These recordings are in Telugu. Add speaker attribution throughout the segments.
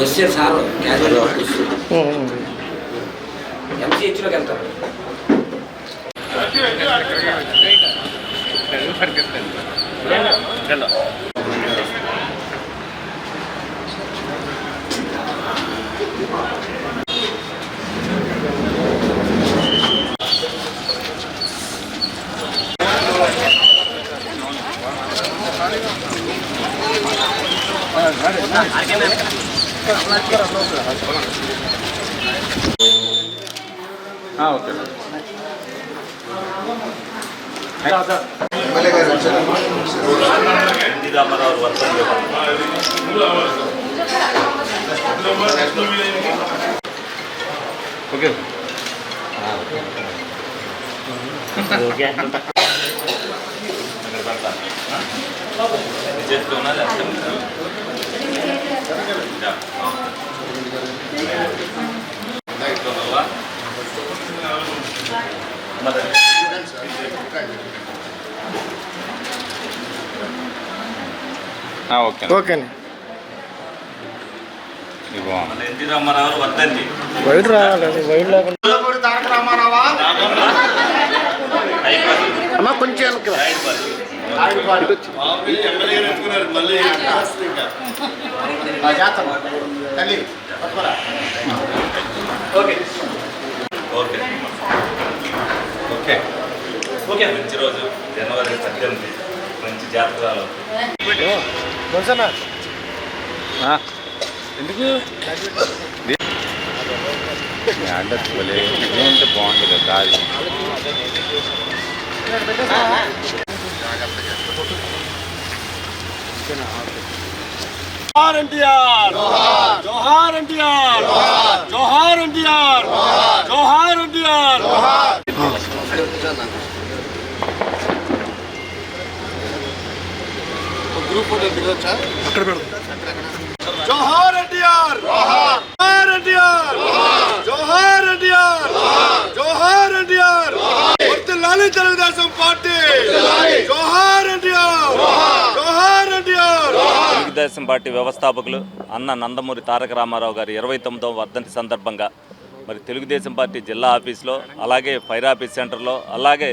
Speaker 1: వస్తే సార్ ఎంసీహెచ్లోకి వెళ్తారు
Speaker 2: ఓకే.
Speaker 3: ఎన్టీ రామారావు వర్తంతి
Speaker 2: ఓకే.
Speaker 3: ఇక్కడ పెడతా చేస్తూ
Speaker 2: ఓకే ఇవ్వ
Speaker 3: మన ఎన్టీ రామారావు
Speaker 4: వైట్ రావాలి వైట్ లేకుండా. అమ్మా కొంచెం వెనక్కి
Speaker 3: మంచి రోజు జనవరి పద్దెనిమిది మంచి జాతకాలు
Speaker 2: ఎందుకు అంటే బాగుంటుంది కాదు
Speaker 4: జోహార్ ఎన్టీఆర్. జోహార్. ఎన్టీఆర్. జోహార్. ఎన్టీఆర్. జోహార్. ఎన్టీఆర్. గ్రూప్ ఫోటో దిగొచ్చా? అక్కడ పెడదాం జోహార్ ఎన్టీఆర్ జోహార్ ఎన్టీఆర్ జోహార్ ఎన్టీఆర్ జోహార్ ఎన్టీఆర్ జై తెలుగుదేశం పార్టీ. జోహార్ ఎన్టీఆర్. జోహార్ ఎన్టీఆర్.
Speaker 3: తెలుగుదేశం పార్టీ వ్యవస్థాపకులు అన్న నందమూరి తారక రామారావు గారి ఇరవై తొమ్మిదవ వర్ధంతి సందర్భంగా మరి తెలుగుదేశం పార్టీ జిల్లా ఆఫీస్లో అలాగే ఫైర్ ఆఫీస్ సెంటర్లో అలాగే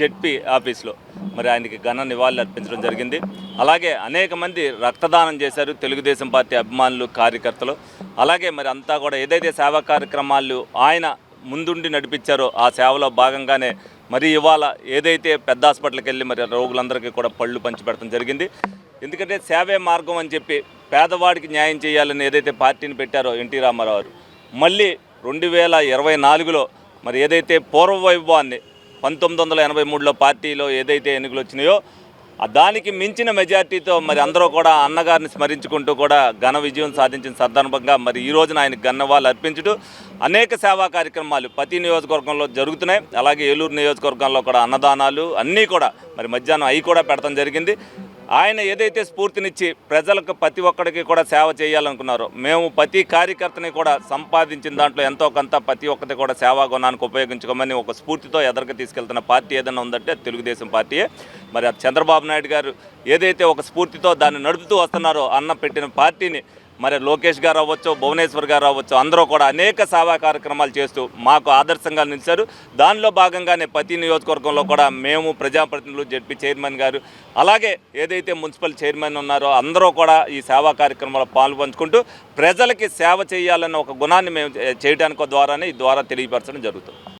Speaker 3: జెడ్పీ ఆఫీస్లో మరి ఆయనకి ఘన నివాళులు అర్పించడం జరిగింది. అలాగే అనేక మంది రక్తదానం చేశారు తెలుగుదేశం పార్టీ అభిమానులు కార్యకర్తలు. అలాగే మరి అంతా కూడా ఏదైతే సేవా కార్యక్రమాలు ఆయన ముందుండి నడిపించారో ఆ సేవలో భాగంగానే మరి ఇవాళ ఏదైతే పెద్ద హాస్పిటల్కి వెళ్ళి మరి రోగులందరికీ కూడా పళ్ళు పంచిపెడతాం జరిగింది. ఎందుకంటే సేవే మార్గం అని చెప్పి పేదవాడికి న్యాయం చేయాలని ఏదైతే పార్టీని పెట్టారో ఎన్టీ రామారావు గారు మళ్ళీ రెండు వేల ఇరవై నాలుగులో మరి ఏదైతే పూర్వ వైభవాన్ని పంతొమ్మిది వందల ఎనభై మూడులో పార్టీలో ఏదైతే ఎన్నికలు వచ్చినాయో దానికి మించిన మెజార్టీతో మరి అందరూ కూడా అన్నగారిని స్మరించుకుంటూ కూడా ఘన విజయం సాధించిన సందర్భంగా మరి ఈ రోజున ఆయన గన్నవాళ్ళు అర్పించుటూ అనేక సేవా కార్యక్రమాలు ప్రతి నియోజకవర్గంలో జరుగుతున్నాయి. అలాగే ఏలూరు నియోజకవర్గంలో కూడా అన్నదానాలు అన్నీ కూడా మరి మధ్యాహ్నం అవి కూడా పెడతాం జరిగింది. ఆయన ఏదైతే స్ఫూర్తినిచ్చి ప్రజలకు ప్రతి ఒక్కడికి కూడా సేవ చేయాలనుకున్నారో మేము ప్రతి కార్యకర్తని కూడా సంపాదించిన దాంట్లో ఎంతో కొంత ప్రతి ఒక్కటి కూడా సేవా గుణానికి ఉపయోగించుకోమని ఒక స్ఫూర్తితో ఎదరికి తీసుకెళ్తున్న పార్టీ ఏదైనా ఉందంటే తెలుగుదేశం పార్టీయే. మరి చంద్రబాబు నాయుడు గారు ఏదైతే ఒక స్ఫూర్తితో దాన్ని నడుపుతూ వస్తున్నారో అన్న పెట్టిన పార్టీని మరి లోకేష్ గారు అవ్వచ్చు భువనేశ్వర్ గారు అవ్వచ్చు అందరూ కూడా అనేక సేవా కార్యక్రమాలు చేస్తూ మాకు ఆదర్శంగా నిలిచారు. దానిలో భాగంగానే ప్రతి నియోజకవర్గంలో కూడా మేము ప్రజాప్రతినిధులు జడ్పీ చైర్మన్ గారు అలాగే ఏదైతే మున్సిపల్ చైర్మన్ ఉన్నారో అందరూ కూడా ఈ సేవా కార్యక్రమాల్లో పాల్పంచుకుంటూ ప్రజలకి సేవ చేయాలన్న ఒక గుణాన్ని మేము చేయడానికి ద్వారానే ఈ ద్వారా తెలియపరచడం జరుగుతుంది.